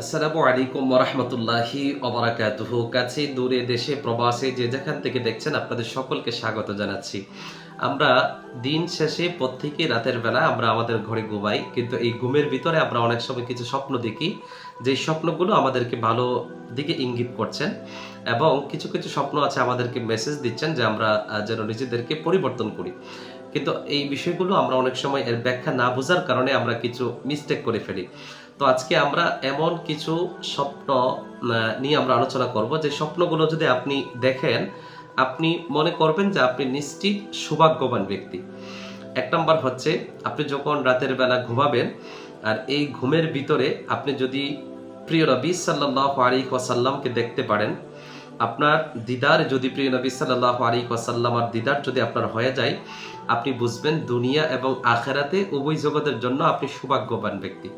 আসসালামু আলাইকুম রহমতুল্লাহি অবরাকাতুহু কাছে দূরে দেশে প্রবাসে যে যেখান থেকে দেখছেন আপনাদের সকলকে স্বাগত জানাচ্ছি। আমরা দিন শেষে প্রত্যেকে রাতের বেলা আমরা আমাদের ঘরে ঘুমাই, কিন্তু এই ঘুমের ভিতরে আমরা অনেক সময় কিছু স্বপ্ন দেখি যে স্বপ্নগুলো আমাদেরকে ভালো দিকে ইঙ্গিত করছেন এবং কিছু কিছু স্বপ্ন আছে আমাদেরকে মেসেজ দিচ্ছেন যে আমরা যেন নিজেদেরকে পরিবর্তন করি। কিন্তু এই বিষয়গুলো আমরা অনেক সময় এর ব্যাখ্যা না বোঝার কারণে আমরা কিছু মিস্টেক করে ফেলি। তো আজকে আমরা এমন কিছু স্বপ্ন নিয়ে আমরা আলোচনা করব। যে স্বপ্নগুলো যদি আপনি দেখেন, আপনি মনে করবেন যে আপনি নিশ্চিত সৌভাগ্যবান ব্যক্তি। এক নম্বর হচ্ছে, আপনি যখন রাতের বেলা ঘুমাবেন, আর এই ঘুমের ভিতরে আপনি যদি প্রিয় রবি সাল্লাহ আলী ওয়াসাল্লামকে দেখতে পারেন আপনার দিদার যদি প্রিয় নবী সাল্লাহ আলী ওয়াসাল্লামার দিদার যদি আপনার হয়ে যায়, আপনি বুঝবেন দুনিয়া এবং আখেরাতে উভয় জগতের জন্য আপনি সৌভাগ্যবান ব্যক্তি।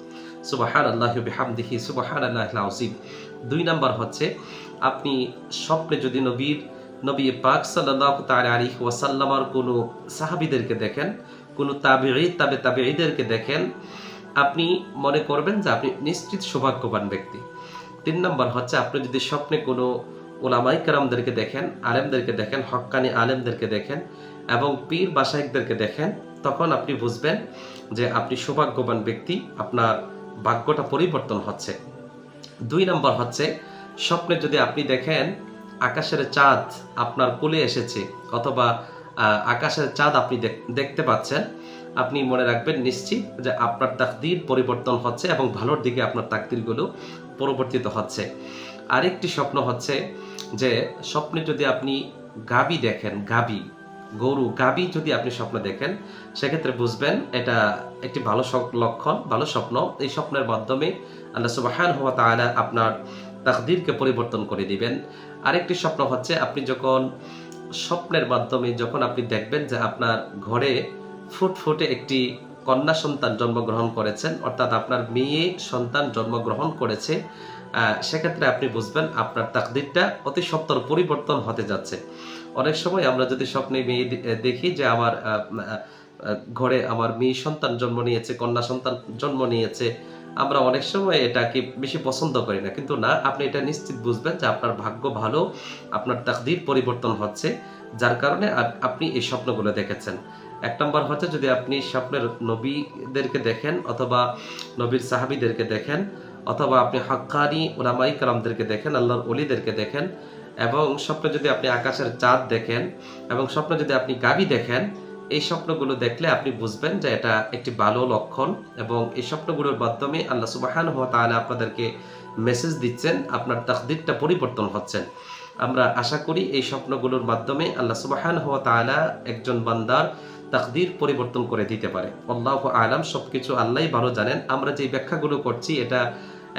সুবাহান আল্লাহ বিহামদিহি সুবাহান আল্লাহ আসিম দুই নাম্বার হচ্ছে, আপনি স্বপ্নে যদি নবীর, নবী পাক সাল্লাহ তার আলী ওয়াসাল্লামার কোনো সাহাবিদেরকে দেখেন, কোনো তাবিঈ, তাবে তাবিঈদেরকে দেখেন, আপনি মনে করবেন যে আপনি নিশ্চিত সৌভাগ্যবান ব্যক্তি। তিন নম্বর হচ্ছে, আপনি যদি স্বপ্নে কোনো ওলামাই কারামদেরকে দেখেন, আলেমদেরকে দেখেন হক্কানি আলেমদেরকে দেখেন এবং পীর বাসায়কদেরকে দেখেন, তখন আপনি বুঝবেন যে আপনি সৌভাগ্যবান ব্যক্তি, আপনার ভাগ্যটা পরিবর্তন হচ্ছে। দুই নম্বর হচ্ছে, স্বপ্নে যদি আপনি দেখেন আকাশের চাঁদ আপনার কোলে এসেছে অথবা আকাশের চাঁদ আপনি দেখ- দেখতে পাচ্ছেন, আপনি মনে রাখবেন নিশ্চিত যে আপনার তাকদির পরিবর্তন হচ্ছে এবং ভালোর দিকে আপনার তাকদিরগুলো পরিবর্তিত হচ্ছে। আরেকটি স্বপ্ন হচ্ছে যে স্বপ্নে যদি আপনি গাবি দেখেন, গাবি, গরু, গাবি যদি আপনি স্বপ্ন দেখেন, সেক্ষেত্রে বুঝবেন এটা একটি ভালো লক্ষণ, ভালো স্বপ্ন। এই স্বপ্নের মাধ্যমে আল্লাহ সুবাহান হওয়া তাআলা আপনার তাকদিরকে পরিবর্তন করে দিবেন। আরেকটি স্বপ্ন হচ্ছে আপনি যখন স্বপ্নের মাধ্যমে যখন আপনি দেখবেন যে আপনার ঘরে ফুটফুটে একটি কন্যা সন্তান জন্মগ্রহণ করেছেন, অর্থাৎ আপনার মেয়ে সন্তান জন্মগ্রহণ করেছে সেক্ষেত্রে আপনি বুঝবেন আপনার তাকদিরটা অতি সত্তর পরিবর্তন হতে যাচ্ছে। অনেক সময় আমরা যদি স্বপ্নে মেয়ে দেখি যে আমার ঘরে আমার মেয়ে সন্তান জন্ম নিয়েছে, কন্যা সন্তান জন্ম নিয়েছে, আমরা অনেক সময় এটাকে বেশি পছন্দ করি না। কিন্তু না, আপনি এটা নিশ্চিত বুঝবেন যে আপনার ভাগ্য ভালো, আপনার তাকদির পরিবর্তন হচ্ছে, যার কারণে আপনি এই স্বপ্নগুলো দেখেছেন। এক নম্বর হচ্ছে যদি আপনি স্বপ্নের নবীদেরকে দেখেন অথবা নবীর সাহাবিদেরকে দেখেন অথবা আপনি হক্কানি ওলামাই কালামদেরকে দেখেন, আল্লাহর অলিদেরকে দেখেন, এবং স্বপ্নে যদি আপনি আকাশের চাঁদ দেখেন, এবং স্বপ্নে যদি আপনি গাবি দেখেন, এই স্বপ্নগুলো দেখলে আপনি বুঝবেন যে এটা একটি ভালো লক্ষণ, এবং এই স্বপ্নগুলোর মাধ্যমে আল্লাহ সুবাহান হওয়া তাহলে আপনাদেরকে মেসেজ দিচ্ছেন, আপনার তাকদিরটা পরিবর্তন হচ্ছেন আমরা আশা করি এই স্বপ্নগুলোর মাধ্যমে আল্লাহ সুবাহান হওয়া তাআলা একজন বান্দার তাকদির পরিবর্তন করে দিতে পারে। আল্লাহ আলাম সবকিছু আল্লাহই ভালো জানেন। আমরা যে ব্যাখ্যাগুলো করছি, এটা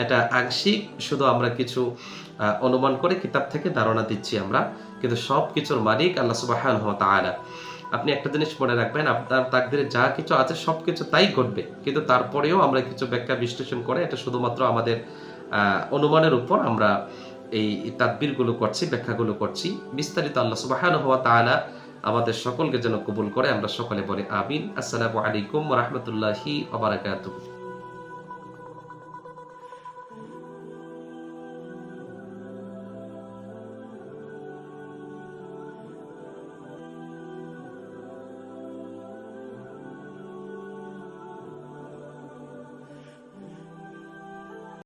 এটা আংশিক, শুধু আমরা কিছু অনুমান করে কিতাব থেকে ধারণা দিচ্ছি আমরা। কিন্তু সব কিছুর মালিক আল্লাহ সুবাহান হওয়া তাআলা। আপনি একটা জিনিস মনে রাখবেন, আপনার তাকদিরে যা কিছু আছে সব কিছু তাই ঘটবে। কিন্তু তারপরেও আমরা কিছু ব্যাখ্যা বিশ্লেষণ করে এটা শুধুমাত্র আমাদের অনুমানের উপর আমরা এই তাদবিরগুলো করছি, ব্যাখ্যাগুলো করছি। বিস্তারিত আল্লাহ সুবাহান হওয়া তাআলা আমাদের সকলকে যেন কবুল করে। আমরা সকলে বলি আমিন। আসসালামু আলাইকুম রহমতুল্লাহি ওবারাকাতুহু